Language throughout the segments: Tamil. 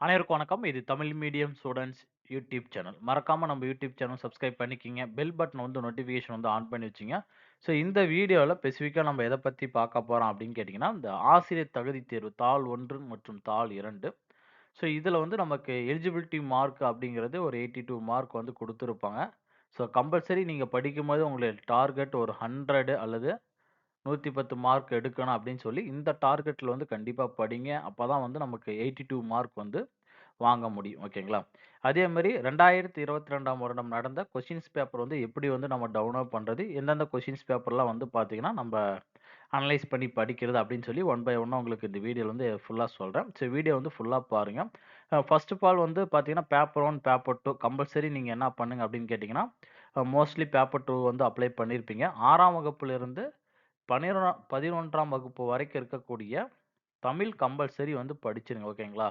அனைவருக்கும் வணக்கம். இது Tamil medium students YouTube channel. மறக்காமல் நம்ம யூடியூப் சேனல் சப்ஸ்கிரைப் பண்ணிக்கிங்க. பெல் பட்டன் வந்து நோட்டிஃபிகேஷன் வந்து ஆன் பண்ணி வச்சிங்க ஸோ இந்த வீடியோவில் ஸ்பெசிஃபிக்காக நம்ம எதை பற்றி பார்க்க போகிறோம் அப்படின்னு கேட்டிங்கன்னா இந்த ஆசிரியர் தகுதி தேர்வு தாள் ஒன்று மற்றும் தாள் இரண்டு ஸோ இதில் வந்து நமக்கு எலிஜிபிலிட்டி மார்க் அப்படிங்கிறது ஒரு 82 மார்க் வந்து கொடுத்துருப்பாங்க ஸோ கம்பல்சரி நீங்கள் படிக்கும்போது உங்களுக்கு டார்கெட் ஒரு 100 அல்லது 110 மார்க் எடுக்கணும் அப்படின்னு சொல்லி இந்த டார்கெட்டில் வந்து கண்டிப்பாக படிங்க. அப்போ தான் வந்து நமக்கு 82 மார்க் வந்து வாங்க முடியும். ஓகேங்களா? அதே மாரி 2022ஆம் வருடம் நடந்த கொஷின்ஸ் பேப்பர் வந்து எப்படி வந்து நம்ம டவுன்லோட் பண்ணுறது எந்தெந்த கொஷின்ஸ் பேப்பர்லாம் வந்து பார்த்தீங்கன்னா, நம்ம அனலைஸ் பண்ணி படிக்கிறது அப்படின்னு சொல்லி ஒன் பை ஒன்னாக உங்களுக்கு இந்த வீடியோ வந்து ஃபுல்லாக சொல்கிறேன் ஸோ வீடியோ வந்து ஃபுல்லாக பாருங்கள் ஃபர்ஸ்ட் ஆஃப் ஆல் வந்து பார்த்தீங்கன்னா, paper one paper two compulsory நீங்கள் என்ன பண்ணுங்க அப்படின்னு கேட்டிங்கன்னா மோஸ்ட்லி பேப்பர் டூ வந்து அப்ளை பண்ணியிருப்பீங்க. ஆறாம் வகுப்புலேருந்து பனிரொ 11ஆம் வகுப்பு வரைக்கும் இருக்கக்கூடிய தமிழ் கம்பல்சரி வந்து படிச்சிருங்க. ஓகேங்களா?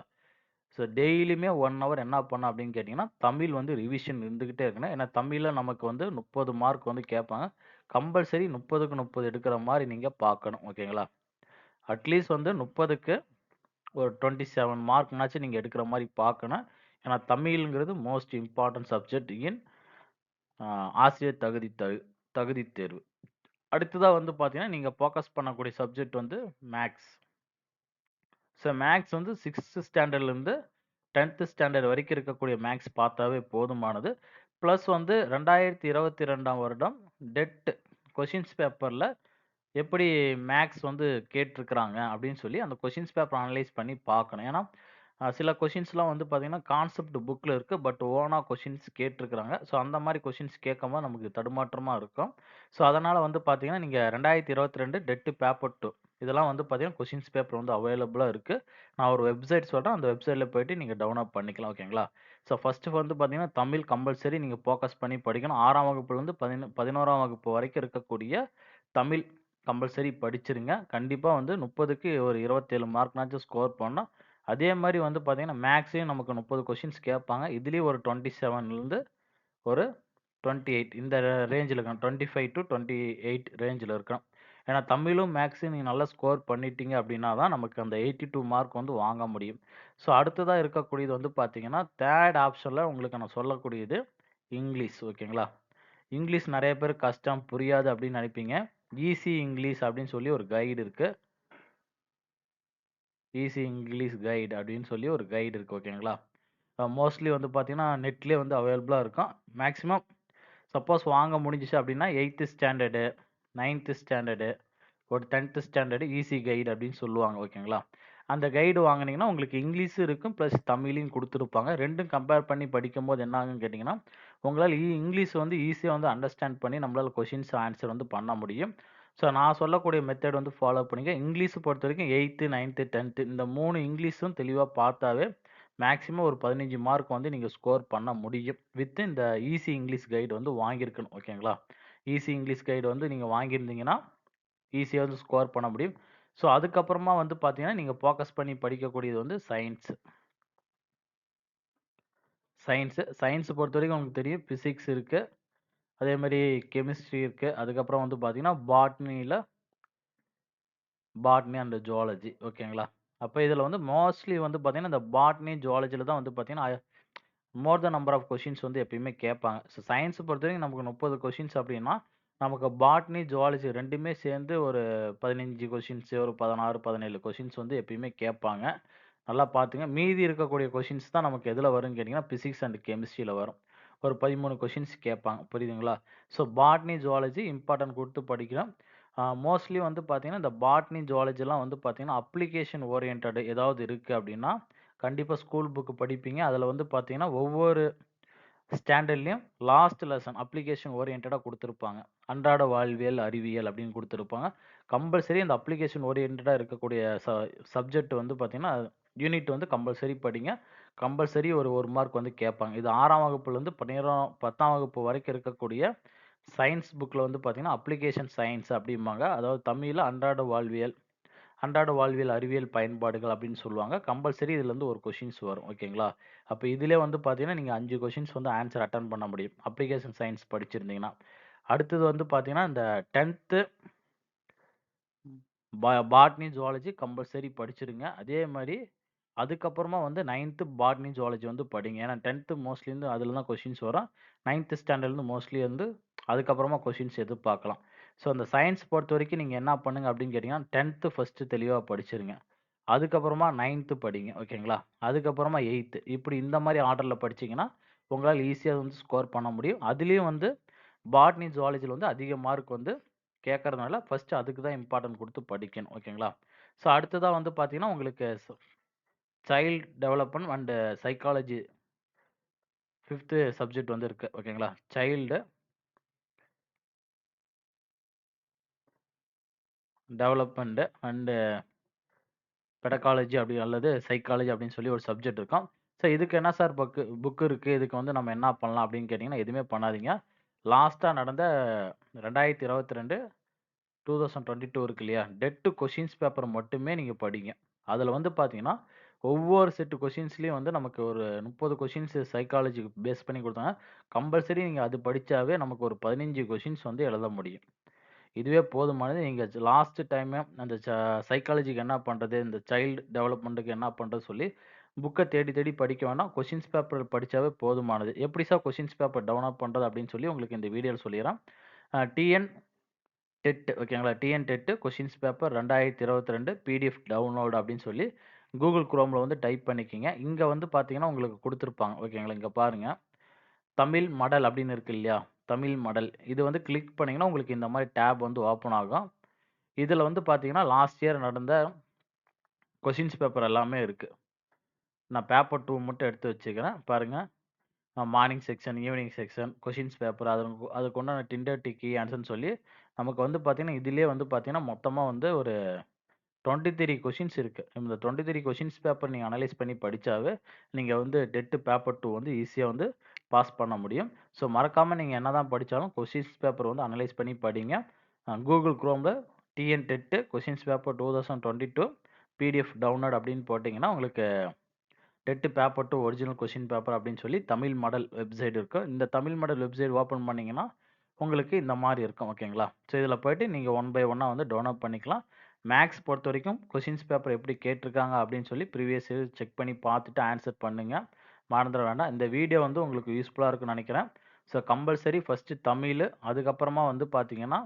ஸோ டெய்லியுமே ஒன் ஹவர் என்ன பண்ண அப்படின்னு கேட்டிங்கன்னா தமிழ் வந்து ரிவிஷன் இருந்துக்கிட்டே இருக்கணும். ஏன்னா தமிழில் நமக்கு வந்து 30 மார்க் வந்து கேட்பாங்க. கம்பல்சரி 30க்கு 30 எடுக்கிற மாதிரி நீங்கள் பார்க்கணும். ஓகேங்களா? அட்லீஸ்ட் வந்து 30க்கு ஒரு 27 மார்க்னாச்சும் நீங்கள் எடுக்கிற மாதிரி பார்க்கணும். ஏன்னா தமிழ்ங்கிறது மோஸ்ட் இம்பார்ட்டன்ட் சப்ஜெக்ட் இன் ஆசிரியர் தகுதி தகு தகுதி தேர்வு. அடுத்ததா வந்து பார்த்தீங்கன்னா, நீங்க ஃபோக்கஸ் பண்ணக்கூடிய சப்ஜெக்ட் வந்து மேக்ஸ் ஸோ மேக்ஸ் வந்து சிக்ஸ்த்து ஸ்டாண்டர்ட்லேருந்து 10த் ஸ்டாண்டர்ட் வரைக்கும் இருக்கக்கூடிய மேக்ஸ் பார்த்தாவே போதுமானது. ப்ளஸ் வந்து 2022ஆம் வருடம் டெட் கொஷின்ஸ் பேப்பரில் எப்படி மேக்ஸ் வந்து கேட்டிருக்கிறாங்க அப்படின்னு சொல்லி அந்த கொஷின்ஸ் பேப்பர் அனலைஸ் பண்ணி பார்க்கணும். ஏன்னா, சில கொஷின்ஸ்லாம் வந்து பார்த்தீங்கன்னா, கான்செப்ட் புக்கில் இருக்குது பட் ஓனாக கொஷின்ஸ் கேட்டிருக்கிறாங்க. ஸோ அந்த மாதிரி கொஷின்ஸ் கேட்கும்போது நமக்கு தடுமாற்றமாக இருக்கும். ஸோ அதனால் வந்து பார்த்தீங்கன்னா, நீங்க 2022 டெட் பேப்பர் டூ இதெல்லாம் வந்து பார்த்தீங்கன்னா, கொஷின்ஸ் பேப்பர் வந்து அவைலபிளாக இருக்குது நான் ஒரு வெப்சைட் சொல்கிறேன் அந்த வெப்சைட்டில் போயிட்டு நீங்கள் டவுன்லோட் பண்ணிக்கலாம். ஓகேங்களா? ஸோ ஃபஸ்ட்டு வந்து பார்த்தீங்கன்னா, தமிழ் கம்பல்சரி நீங்கள் ஃபோக்கஸ் பண்ணி படிக்கணும். ஆறாம் வகுப்புலேருந்து பதினோ பதினோராம் வகுப்பு வரைக்கும் இருக்கக்கூடிய தமிழ் கம்பல்சரி படிச்சிருங்க. கண்டிப்பாக வந்து 30க்கு ஒரு 27 மார்க்னாச்சும் ஸ்கோர் பண்ணால் அதே மாதிரி வந்து பார்த்தீங்கன்னா, மேக்ஸையும் நமக்கு முப்பது கொஷின்ஸ் கேட்பாங்க. இதுலேயும் ஒரு 27லேருந்து ஒரு 28 இந்த ரேஞ்சில் இருக்கணும். Twenty five to twenty eight ரேஞ்சில் இருக்கணும். ஏன்னா தமிழும், மேத்ஸும் நீங்கள் நல்லா ஸ்கோர் பண்ணிட்டீங்க அப்படின்னா தான் நமக்கு அந்த 82 மார்க் வந்து வாங்க முடியும். ஸோ அடுத்ததாக இருக்கக்கூடியது வந்து பார்த்தீங்கன்னா, தேர்ட் ஆப்ஷனில் உங்களுக்கு நான் சொல்லக்கூடியது இங்கிலீஷ். ஓகேங்களா? இங்கிலீஷ் நிறைய பேர் கஷ்டம், புரியாது அப்படின்னு நினைப்பீங்க ஈஸி இங்கிலீஷ் அப்படின்னு சொல்லி ஒரு கைடு இருக்குது ஈஸி இங்கிலீஷ் கைடு அப்படின்னு சொல்லி ஒரு கைடு இருக்குது ஓகேங்களா? மோஸ்ட்லி வந்து பார்த்தீங்கன்னா, நெட்லேயே வந்து அவைலபிளாக இருக்கும். மேக்ஸிமம் சப்போஸ் வாங்க முடிஞ்சிச்சு அப்படின்னா எயித்து ஸ்டாண்டர்டு, நைன்த்து ஸ்டாண்டர்டு, ஒரு 10த் ஸ்டாண்டர்டு ஈஸி கைடு அப்படின்னு சொல்லுவாங்க. ஓகேங்களா? அந்த கைடு வாங்கினீங்கன்னா உங்களுக்கு இங்கிலீஷும் இருக்கும். ப்ளஸ் தமிழையும் கொடுத்துருப்பாங்க ரெண்டும் கம்பேர் பண்ணி படிக்கும்போது என்ன ஆகுன்னு கேட்டிங்கன்னா உங்களால் இ இங்கிலீஷ் வந்து ஈஸியாக வந்து அண்டர்ஸ்டாண்ட் பண்ணி நம்மளால் கொஷின்ஸ் ஆன்சர் வந்து பண்ண முடியும். ஸோ நான் சொல்லக்கூடிய மெத்தட் வந்து ஃபாலோ பண்ணிக்க. இங்கிலீஷ் பொறுத்தவரைக்கும் 8த், 9த், 10த் இந்த மூணு இங்கிலீஷும் தெளிவாக பார்த்தாவே மேக்ஸிமம் ஒரு 15 மார்க் வந்து நீங்கள் ஸ்கோர் பண்ண முடியும். வித் இந்த ஈஸி இங்கிலீஷ் கைடு வந்து வாங்கியிருக்கணும். ஓகேங்களா? ஈஸி இங்கிலீஷ் கைடு வந்து நீங்கள் வாங்கியிருந்தீங்கன்னா, ஈஸியாக வந்து ஸ்கோர் பண்ண முடியும். ஸோ அதுக்கப்புறமா வந்து பார்த்தீங்கன்னா, நீங்கள் ஃபோக்கஸ் பண்ணி படிக்கக்கூடியது வந்து சயின்ஸ். சயின்ஸ் பொறுத்த வரைக்கும் உங்களுக்கு தெரியும் ஃபிசிக்ஸ் இருக்குது அதே மாதிரி கெமிஸ்ட்ரி இருக்குது அதுக்கப்புறம் வந்து பார்த்தீங்கன்னா, பாட்னியில் பாட்னி அண்ட் ஜுவாலஜி ஓகேங்களா? அப்போ இதில் வந்து மோஸ்ட்லி வந்து பார்த்தீங்கன்னா, இந்த பாட்னி, ஜுவாலஜியில் தான் வந்து பார்த்தீங்கன்னா, more the number of questions வந்து எப்பயுமே கேட்பாங்க. ஸோ சயின்ஸ் பொறுத்தவரைக்கும் நமக்கு முப்பது கொஷின்ஸ் அப்படின்னா, நமக்கு பாட்னி, ஜுவாலஜி ரெண்டுமே சேர்ந்து ஒரு பதினஞ்சு கொஷின்ஸு ஒரு பதினாறு பதினேழு கொஷின்ஸ் வந்து எப்பயுமே கேட்பாங்க. நல்லா பார்த்துங்க. மீதி இருக்கக்கூடிய கொஷின்ஸ் தான் நமக்கு எதில் வரும்னு கேட்டிங்கன்னா பிசிக்ஸ் அண்ட் கெமிஸ்ட்ரியில் வரும். ஒரு பதிமூணு கொஷின்ஸ் கேட்பாங்க. புரியுதுங்களா? ஸோ பாட்னி, ஜுவாலஜி இம்பார்ட்டன்ட் கொடுத்து படிக்கிறோம் மோஸ்ட்லி வந்து பார்த்தீங்கன்னா, இந்த பாட்னி, ஜுவாலஜிலாம் வந்து பார்த்தீங்கன்னா, அப்ளிகேஷன் ஓரியன்டட் ஏதாவது இருக்குது அப்படின்னா, கண்டிப்பாக ஸ்கூல் புக்கு படிப்பீங்க. அதில் வந்து பார்த்தீங்கன்னா, ஒவ்வொரு ஸ்டாண்டர்ட்லேயும் லாஸ்ட் லெசன் அப்ளிகேஷன் ஓரியன்டாக கொடுத்துருப்பாங்க அன்றாட வாழ்வியல், அறிவியல் அப்படின்னு கொடுத்துருப்பாங்க கம்பல்சரி அந்த அப்ளிகேஷன் ஓரியன்டாக இருக்கக்கூடிய ச சப்ஜெக்ட் வந்து பார்த்தீங்கன்னா, யூனிட் வந்து கம்பல்சரி படிங்க. கம்பல்சரி ஒரு ஒரு மார்க் வந்து கேட்பாங்க. இது ஆறாம் வகுப்புலேருந்து 12 10ஆம் வகுப்பு வரைக்கும் இருக்கக்கூடிய சயின்ஸ் புக்கில் வந்து பார்த்தீங்கன்னா, அப்ளிகேஷன் சயின்ஸ் அப்படிம்பாங்க. அதாவது தமிழில் அன்றாட வாழ்வியல், அன்றாட வாழ்வியல் அறிவியல் பயன்பாடுகள் அப்படின்னு சொல்லுவாங்க. கம்பல்சரி இதுலேருந்து ஒரு கொஷின்ஸ் வரும். ஓகேங்களா? அப்போ இதிலே வந்து பார்த்தீங்கன்னா, நீங்கள் அஞ்சு கொஷின்ஸ் வந்து ஆன்சர் அட்டன் பண்ண முடியும். அப்ளிகேஷன் சயின்ஸ் படிச்சிருந்தீங்கன்னா. அடுத்தது வந்து பார்த்தீங்கன்னா, இந்த 10த் பா பாட்னி, ஜுவாலஜி கம்பல்சரி படிச்சிருங்க. அதே மாதிரி அதுக்கப்புறமா வந்து நைன்த்து பாட்னி, ஜுவாலஜி வந்து படிங்க. ஏன்னா 10த் மோஸ்ட்லி வந்து அதில் தான் கொஷின்ஸ் வரும். நைன்த்து ஸ்டாண்டர்ட்லேருந்து மோஸ்ட்லி வந்து அதுக்கப்புறமா கொஷின்ஸ் எதிர்பார்க்கலாம். ஸோ அந்த சயின்ஸ் பொறுத்த வரைக்கும் நீங்கள் என்ன பண்ணுங்க அப்படின்னு கேட்டிங்கன்னா டென்த்து ஃபர்ஸ்ட்டு தெளிவாக படிச்சிருங்க. அதுக்கப்புறமா நைன்த்து படிங்க. ஓகேங்களா? அதுக்கப்புறமா எயித்து இப்படி இந்த மாதிரி ஆர்டரில் படிச்சீங்கன்னா, உங்களால் ஈஸியாக வந்து ஸ்கோர் பண்ண முடியும். அதுலேயும் வந்து பாட்னி, ஜுவாலஜியில் வந்து அதிக மார்க் வந்து கேட்கறதுனால, ஃபர்ஸ்ட்டு அதுக்கு தான் இம்பார்ட்டன்ட் கொடுத்து படிக்கணும். ஓகேங்களா? ஸோ அடுத்ததாக வந்து பார்த்தீங்கன்னா, உங்களுக்கு child development and psychology fifth subject வந்து இருக்குது ஓகேங்களா? சைல்டு டெவலப்மெண்ட்டு அண்டு பெடகாலஜி அப்படி அல்லது சைக்காலஜி அப்படின்னு சொல்லி ஒரு சப்ஜெக்ட் இருக்கும். ஸோ இதுக்கு என்ன சார் புக்கு புக்கு இருக்குது இதுக்கு வந்து நம்ம என்ன பண்ணலாம் அப்படின்னு கேட்டிங்கன்னா எதுவுமே பண்ணாதீங்க. லாஸ்ட்டாக நடந்த 2022 2022 இருக்கு இல்லையா? டெட் கொஷின்ஸ் பேப்பர் மட்டுமே நீங்கள் படிங்க. அதில் வந்து பார்த்தீங்கன்னா, ஒவ்வொரு செட் கொஷின்ஸ்லேயும் வந்து நமக்கு ஒரு முப்பது கொஷின்ஸ் சைக்காலஜிக்கு பேஸ் பண்ணி கொடுத்தாங்க கம்பல்சரி நீங்கள் அது படித்தாவே நமக்கு ஒரு பதினஞ்சு கொஷின்ஸ் வந்து எழுத முடியும். இதுவே போதுமானது. நீங்கள் லாஸ்ட் டைமு அந்த ச சைக்காலஜிக்கு என்ன பண்ணுறது இந்த சைல்டு டெவலப்மெண்ட்டுக்கு என்ன பண்ணுறது சொல்லி புக்கை தேடி தேடி படிக்க வேணாம் கொஷின்ஸ் பேப்பர் படித்தாவே போதுமானது. எப்படி சார் கொஷின்ஸ் பேப்பர் டவுன்லோட் பண்ணுறது அப்படின்னு சொல்லி உங்களுக்கு இந்த வீடியோவில் சொல்லிடுறேன் டிஎன் டெட் ஓகேங்களா? TN TET questions paper 2022 PDF download அப்படின்னு சொல்லி கூகுள் குரோமில் வந்து டைப் பண்ணிக்கங்க. இங்கே வந்து பார்த்தீங்கன்னா, உங்களுக்கு கொடுத்துருப்பாங்க ஓகேங்களா? இங்கே பாருங்கள் தமிழ் மடல் அப்படின்னு இருக்கு இல்லையா? தமிழ் மடல். இது வந்து கிளிக் பண்ணிங்கன்னா உங்களுக்கு இந்த மாதிரி டேப் வந்து ஓப்பன் ஆகும். இதில் வந்து பார்த்தீங்கன்னா, லாஸ்ட் இயர் நடந்த கொஷின்ஸ் பேப்பர் எல்லாமே இருக்குது நான் பேப்பர் டூ மட்டும் எடுத்து வச்சுக்கிறேன். பாருங்கள் morning section, evening section, questions paper அது அதுக்கு உண்டான டிண்டர் டிக்கி ஆன்சர்னு சொல்லி நமக்கு வந்து பார்த்தீங்கன்னா, இதிலேயே வந்து பார்த்தீங்கன்னா, மொத்தமா வந்து ஒரு 23 கொஸ்டின்ஸ் இருக்கு. இந்த 23 கொஸ்டின்ஸ் பேப்பர் நீங்க அனலைஸ் பண்ணி படிச்சாவே, நீங்க வந்து டெட் பேப்பர் 2 வந்து ஈஸியா வந்து பாஸ் பண்ண முடியும். ஸோ மறக்காம நீங்க என்னதான் படிச்சாலும் கொஸ்டின்ஸ் பேப்பர் வந்து அனலைஸ் பண்ணி படிங்க. அ Google க்ரோமில் TN TET questions paper 2022 PDF download அப்படின்னு போட்டீங்கன்னா, உங்களுக்கு TET paper 2 original question paper அப்படின்னு சொல்லி தமிழ் மாடல் வெப்சைட் இருக்கு. இந்த தமிழ் மாடல் வெப்சைட் ஓப்பன் பண்ணீங்கன்னா, உங்களுக்கு இந்த மாதிரி இருக்கும். ஓகேங்களா? ஸோ இதில் போயிட்டு நீங்கள் ஒன் பை ஒன்னாக வந்து டவுன்லோட் பண்ணிக்கலாம். மேக்ஸ் பொறுத்த வரைக்கும் கொஷின்ஸ் பேப்பர் எப்படி கேட்டிருக்காங்க அப்படின்னு சொல்லி ப்ரீவியஸ் இயர் செக் பண்ணி பார்த்துட்டு ஆன்சர் பண்ணுங்கள் மறந்துட வேண்டாம். இந்த வீடியோ வந்து உங்களுக்கு யூஸ்ஃபுல்லாக இருக்குன்னு நினைக்கிறேன் ஸோ கம்பல்சரி ஃபஸ்ட்டு தமிழ் அதுக்கப்புறமா வந்து பார்த்தீங்கன்னா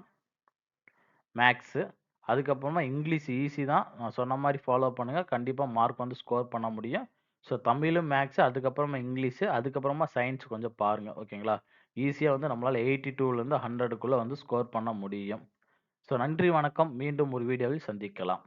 மேக்ஸு அதுக்கப்புறமா இங்கிலீஷ் ஈஸி தான். நான் சொன்ன மாதிரி ஃபாலோ பண்ணுங்கள் கண்டிப்பாக மார்க் வந்து ஸ்கோர் பண்ண முடியும். ஸோ தமிழும் மேக்ஸு அதுக்கப்புறமா இங்கிலீஷு, அதுக்கப்புறமா சயின்ஸ் கொஞ்சம் பாருங்கள் ஓகேங்களா? ஈஸியாக வந்து நம்மளால் எயிட்டி டூலேருந்து ஹண்ட்ரடுக்குள்ளே வந்து ஸ்கோர் பண்ண முடியும். ஸோ நன்றி, வணக்கம். மீண்டும் ஒரு வீடியோவில் சந்திக்கலாம்.